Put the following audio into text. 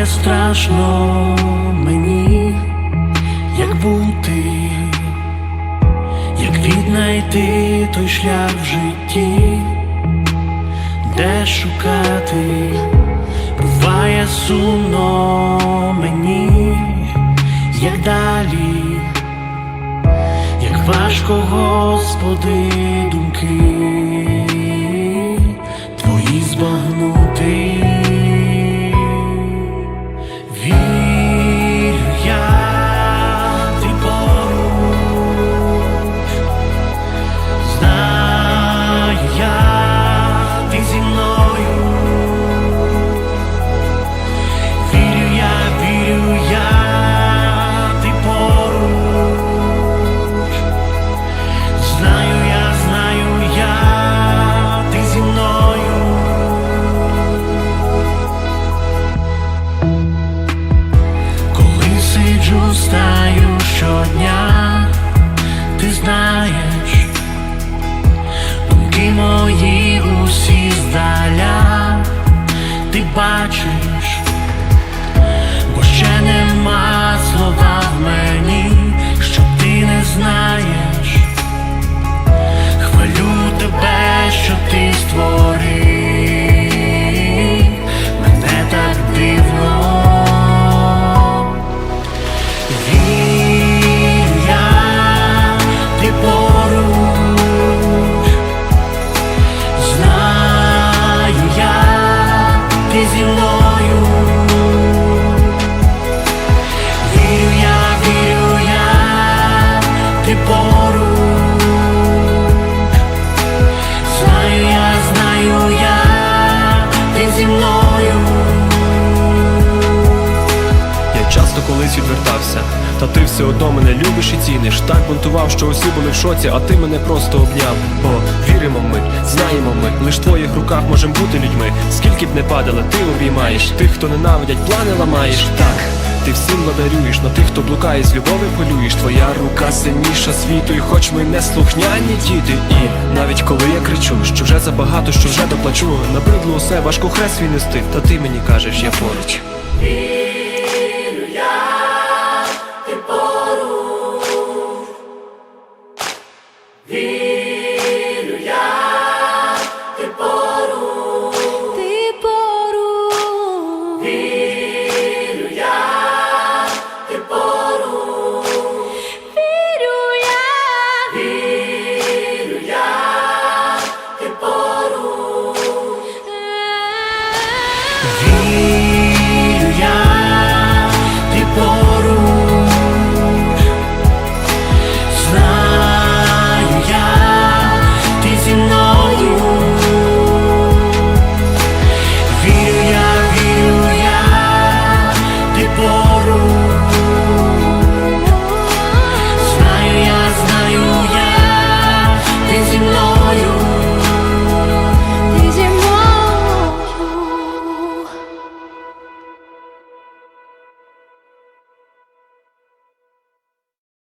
Буває страшно мені, як бути, як віднайти той шлях в житті, де шукати, буває сумно мені, як далі, як важко, Господи, думки твої збагнути. Сиджу, стаю щодня, ти знаєш, думки мої часто колись відвертався, та ти все одно мене любиш і ціниш. Так бунтував, що усі були в шоці, а ти мене просто обняв. Бо віримо ми, знаємо ми, лиш в твоїх руках можем бути людьми. Скільки б не падало, ти обіймаєш тих, хто ненавидять, плани ламаєш. Так, ти всім владарюєш, на тих, хто блукає з любові полюєш. Твоя рука сильніша світу, і хоч ми не слухняні діти. І навіть коли я кричу, що вже забагато, що вже доплачу, набридло усе важко хрест свій нести, та ти мені кажеш, я поруч.